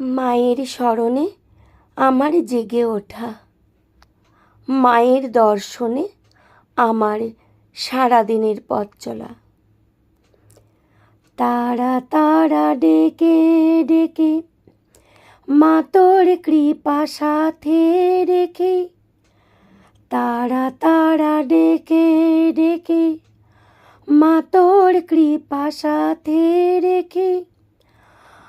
মায়ের স্মরণে আমার জেগে ওঠা। মায়ের দর্শনে আমার সারাদিনের পথ চলা। তারা তারা ডেকে ডেকে মা তোর কৃপা সাথে রেখে, তারা তারা ডেকে ডেকে মা তোর কৃপা সাথে রেখে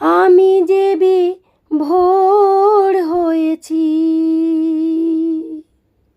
আমি যে ভোর হয়েছি